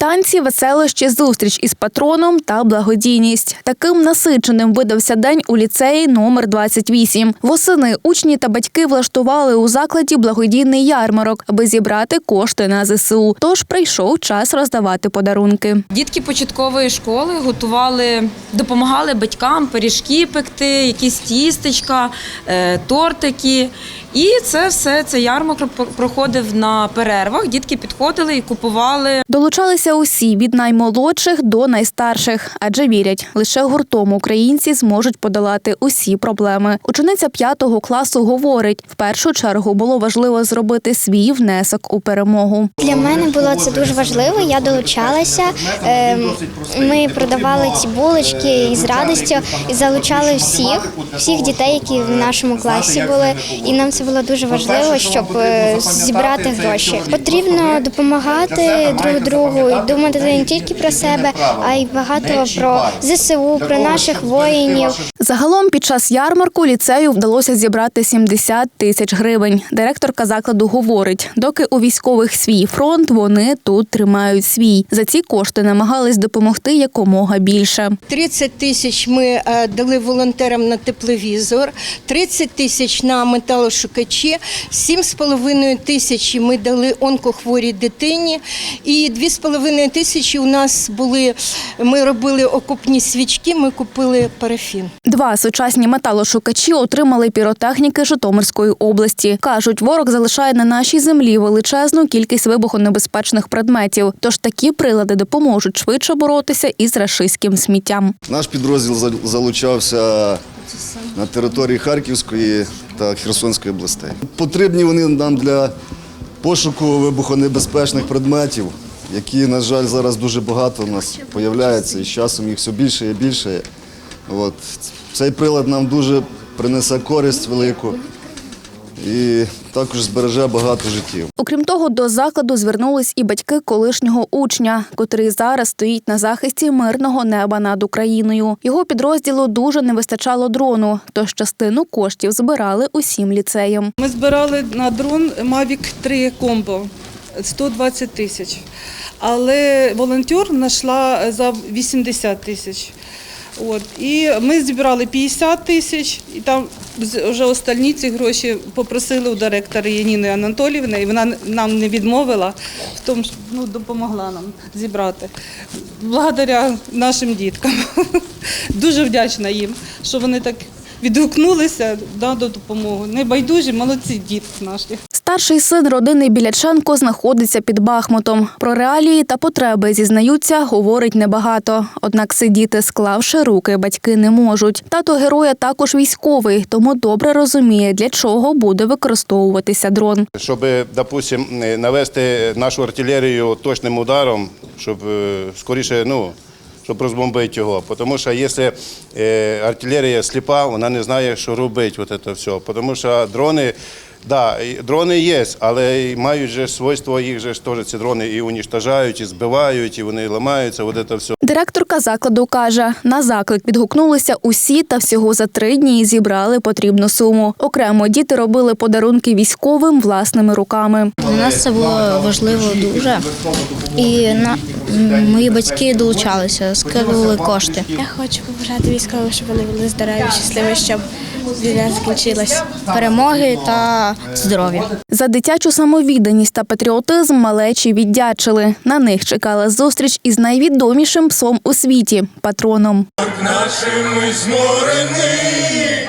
Танці, веселощі, зустріч із патроном та благодійність. Таким насиченим видався день у ліцеї номер 28. Восени учні та батьки влаштували у закладі благодійний ярмарок, аби зібрати кошти на ЗСУ. Тож прийшов час роздавати подарунки. Дітки початкової школи готували, допомагали батькам пиріжки пекти, якісь тістечка, е, тортики. І це все цей ярмарок проходив на перервах. Дітки підходили і купували Долучалися усі від наймолодших до найстарших, адже вірять, лише гуртом українці зможуть подолати усі проблеми. Учениця п'ятого класу говорить: в першу чергу було важливо зробити свій внесок у перемогу. Для мене було це дуже важливо. Я долучалася. Ем, Ми продавали ці булочки із радістю і залучали всіх, всіх дітей, які в нашому класі були. І нам це було дуже важливо, щоб е, зібрати гроші. Потрібно допомагати друг другу і думати не тільки про себе, а й багато про ЗСУ, про наших воїнів. Загалом під час ярмарку ліцею вдалося зібрати 70 тисяч гривень. Директорка закладу говорить, доки у військових свій фронт, вони тут тримають свій. За ці кошти намагались допомогти якомога більше. 30 тисяч ми е, дали волонтерам на тепловізор, 30 тисяч на металошукачі, 7,5 тисячі ми дали онкохворій дитині, і 2,5 тисячі у нас були. Ми робили окопні свічки, ми купили парафін. Два сучасні металошукачі отримали піротехніки Житомирської області. Кажуть, ворог залишає на нашій землі величезну кількість вибухонебезпечних предметів. Тож такі прилади допоможуть швидше боротися із рашистським сміттям. Наш підрозділ залучався на території Харківської та Херсонської областей. Потрібні вони нам для пошуку вибухонебезпечних предметів, які, на жаль, зараз дуже багато у нас появляється, і з часом їх все більше і більше. От. Цей прилад нам дуже принесе користь велику і також збереже багато життів. Окрім того, до закладу звернулись і батьки колишнього учня, котрий зараз стоїть на захисті мирного неба над Україною. Його підрозділу дуже не вистачало дрону, тож частину коштів збирали усім ліцеям. Ми збирали на дрон Mavic 3 Combo 120 тисяч. Але волонтер знайшла за 80 тисяч. От. І ми зібрали 50 тисяч, і там вже остальні ці гроші попросили у директора Яніни Анатоліївни, і вона нам не відмовила в тому, що ну, допомогла нам зібрати. Благодаря нашим діткам. Дуже вдячна їм, що вони так відгукнулися да, до допомоги. Небайдужі, молодці дітки наші. Старший син родини Біляченко знаходиться під Бахмутом. Про реалії та потреби зізнаються, говорить небагато. Однак сидіти, склавши руки, батьки не можуть. Тато героя також військовий, тому добре розуміє, для чого буде використовуватися дрон. Щоб, допустим, навести нашу артилерію точним ударом, щоб е, скоріше, ну, щоб розбомбити його. Тому що якщо е, артилерія сліпа, вона не знає, що робити, от це все. Тому що дрони, да, дрони є, але мають же свойство, їх же ж теж ці дрони і унічтожають, і збивають, і вони ламаються, от це все. Директорка закладу каже, на заклик відгукнулися усі та всього за три дні зібрали потрібну суму. Окремо діти робили подарунки військовим власними руками. Для нас це було важливо дуже. І на мої батьки долучалися, скидували кошти. Я хочу побажати військовим, щоб вони були здорові, щасливі, щоб війна закінчилась. Перемоги та здоров'я. За дитячу самовідданість та патріотизм малечі віддячили. На них чекала зустріч із найвідомішим псом у світі патроном. нашими зморений,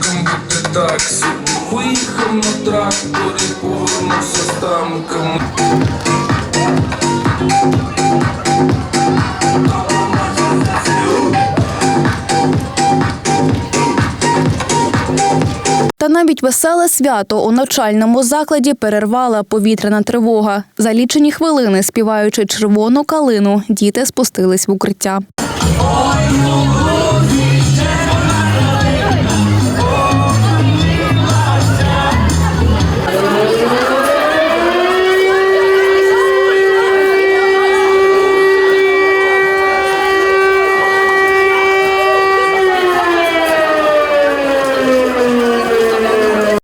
морком бути таксі. Виїхав на тракторі, повернувся з танками. Та навіть веселе свято у навчальному закладі перервала повітряна тривога. За лічені хвилини, співаючи червону калину, діти спустились в укриття.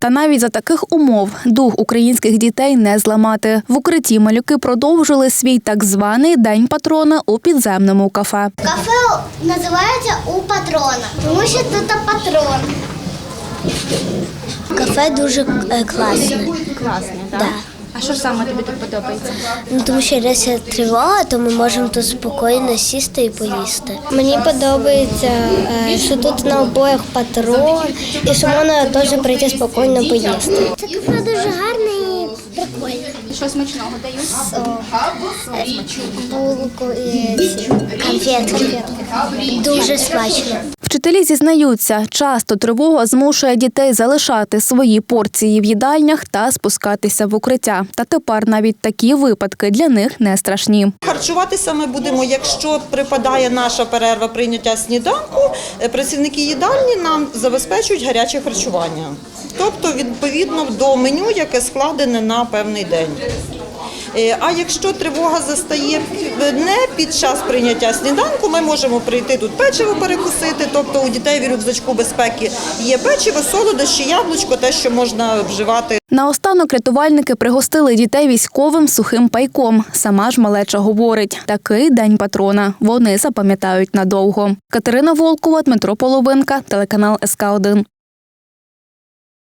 Та навіть за таких умов дух українських дітей не зламати. В укритті малюки продовжили свій так званий день патрона у підземному кафе. Кафе називається у патрона, тому що тут патрон. Кафе дуже класне. Класне, так? Да. А що саме тобі тут подобається? Ну, тому що якщо тривога, то ми можемо тут спокійно сісти і поїсти. Мені подобається, е, що тут на обоях патрон, і що можна теж прийти спокійно поїсти. Це кафе дуже гарне і прикольне. Що смачного дають? Булку і конфетки. Дуже смачно. Вчителі зізнаються, часто тривога змушує дітей залишати свої порції в їдальнях та спускатися в укриття. Та тепер навіть такі випадки для них не страшні. Харчуватися ми будемо, якщо припадає наша перерва прийняття сніданку, е, працівники їдальні нам забезпечують гаряче харчування. Тобто, відповідно до меню, яке складене на певний день. Е, А якщо тривога застає не під час прийняття сніданку, ми можемо прийти тут печиво перекусити. Тобто у дітей в рюкзачку безпеки є печиво, солодощі, яблучко, те, що можна вживати Наостанок рятувальники пригостили дітей військовим сухим пайком. Сама ж малеча говорить, такий день патрона вони запам'ятають надовго. Катерина Волкова, Дмитро Половинка, телеканал СК 1